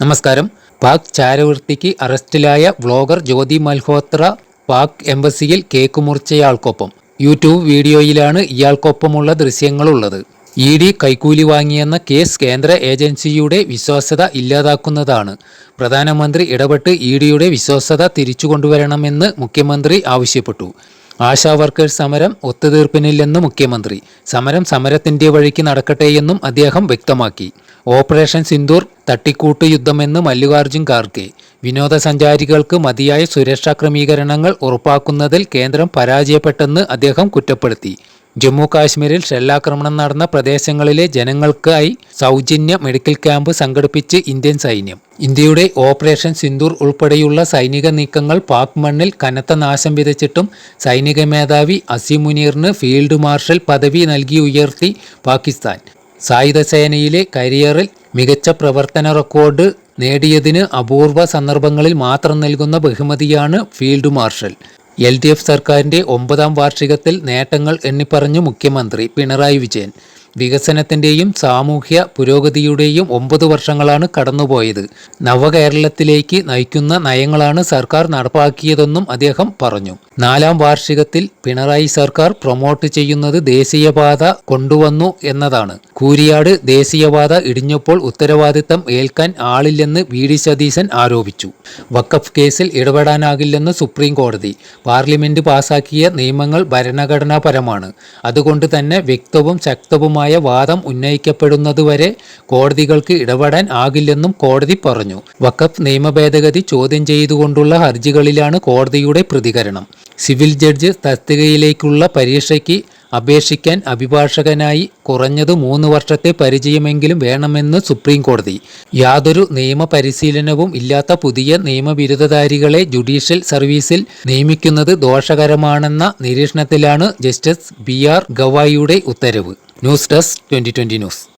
നമസ്കാരം. പാക് ചാരവൃത്തിക്ക് അറസ്റ്റിലായ വ്ളോഗർ ജ്യോതി മൽഹോത്ര പാക് എംബസിയിൽ കേക്ക് മുറിച്ചയാൾക്കൊപ്പം യൂട്യൂബ് വീഡിയോയിലാണ് ഇയാൾക്കൊപ്പമുള്ള ദൃശ്യങ്ങളുള്ളത്. ഇ ഡി കൈക്കൂലി വാങ്ങിയെന്ന കേസ് കേന്ദ്ര ഏജൻസിയുടെ വിശ്വാസ്യത ഇല്ലാതാക്കുന്നതാണ്. പ്രധാനമന്ത്രി ഇടപെട്ട് ഇ ഡിയുടെ വിശ്വാസ്യത തിരിച്ചുകൊണ്ടുവരണമെന്ന് മുഖ്യമന്ത്രി ആവശ്യപ്പെട്ടു. ആശാ വർക്കേഴ്സ് സമരം ഒത്തുതീർപ്പിനില്ലെന്ന് മുഖ്യമന്ത്രി. സമരം സമരത്തിന്റെ വഴിക്ക് നടക്കട്ടെയെന്നും അദ്ദേഹം വ്യക്തമാക്കി. ഓപ്പറേഷൻ സിന്ദൂർ തട്ടിക്കൂട്ട് യുദ്ധമെന്ന് മല്ലികാർജുൻ ഖാർഗെ. വിനോദസഞ്ചാരികൾക്ക് മതിയായ സുരക്ഷാ ക്രമീകരണങ്ങൾ ഉറപ്പാക്കുന്നതിൽ കേന്ദ്രം പരാജയപ്പെട്ടെന്ന് അദ്ദേഹം കുറ്റപ്പെടുത്തി. ജമ്മു കാശ്മീരിൽ ഷെല്ലാക്രമണം നടന്ന പ്രദേശങ്ങളിലെ ജനങ്ങൾക്കായി സൗജന്യ മെഡിക്കൽ ക്യാമ്പ് സംഘടിപ്പിച്ച് ഇന്ത്യൻ സൈന്യം. ഇന്ത്യയുടെ ഓപ്പറേഷൻ സിന്ദൂർ ഉൾപ്പെടെയുള്ള സൈനിക നീക്കങ്ങൾ പാക് മണ്ണിൽ കനത്ത നാശം വിതച്ചിട്ടും സൈനിക മേധാവി അസീം മുനീറിന് ഫീൽഡ് മാർഷൽ പദവി നൽകി ഉയർത്തി പാകിസ്ഥാൻ. സായുധ സേനയിലെ കരിയറിൽ മികച്ച പ്രവർത്തന റെക്കോർഡ് നേടിയതിന് അപൂർവ സന്ദർഭങ്ങളിൽ മാത്രം നൽകുന്ന ബഹുമതിയാണ് field marshal. L D F സർക്കാരിന്റെ ഒമ്പതാം വാർഷികത്തിൽ നേട്ടങ്ങൾ എണ്ണിപ്പറഞ്ഞു മുഖ്യമന്ത്രി പിണറായി വിജയൻ. വികസനത്തിന്റെയും സാമൂഹ്യ പുരോഗതിയുടെയും ഒമ്പത് വർഷങ്ങളാണ് കടന്നുപോയത്. നവകേരളത്തിലേക്ക് നയിക്കുന്ന നയങ്ങളാണ് സർക്കാർ നടപ്പാക്കിയതെന്നും അദ്ദേഹം പറഞ്ഞു. നാലാം വാർഷികത്തിൽ പിണറായി സർക്കാർ പ്രൊമോട്ട് ചെയ്യുന്നത് ദേശീയപാത കൊണ്ടുവന്നു എന്നതാണ്. കൂരിയാട് ദേശീയപാത ഇടിഞ്ഞപ്പോൾ ഉത്തരവാദിത്തം ഏൽക്കാൻ ആളില്ലെന്ന് വി. ഡി. സതീശൻ ആരോപിച്ചു. വക്കഫ് കേസിൽ ഇടപെടാനാകില്ലെന്ന് സുപ്രീം കോടതി പാർലമെന്റ് പാസാക്കിയ നിയമങ്ങൾ ഭരണഘടനാപരമാണ്. അതുകൊണ്ട് തന്നെ വ്യക്തവും ശക്തവുമായ വാദം ഉന്നയിക്കപ്പെടുന്നതുവരെ കോടതികൾക്ക് ഇടപെടാൻ ആകില്ലെന്നും കോടതി പറഞ്ഞു. വക്കഫ് നിയമ ഭേദഗതി ചോദ്യം ചെയ്തുകൊണ്ടുള്ള ഹർജികളിലാണ് കോടതിയുടെ പ്രതികരണം. സിവിൽ ജഡ്ജ് തസ്തികയിലേക്കുള്ള പരീക്ഷയ്ക്ക് അപേക്ഷിക്കാൻ അഭിഭാഷകനായി കുറഞ്ഞത് മൂന്ന് വർഷത്തെ പരിചയമെങ്കിലും വേണമെന്ന് സുപ്രീം കോടതി യാതൊരു നിയമപരിശീലനവും ഇല്ലാത്ത പുതിയ നിയമബിരുദധാരികളെ ജുഡീഷ്യൽ സർവീസിൽ നിയമിക്കുന്നത് ദോഷകരമാണെന്ന നിരീക്ഷണത്തിലാണ് ജസ്റ്റിസ് ബി ആർ ഗവായിയുടെ ഉത്തരവ്. News desk twenty news.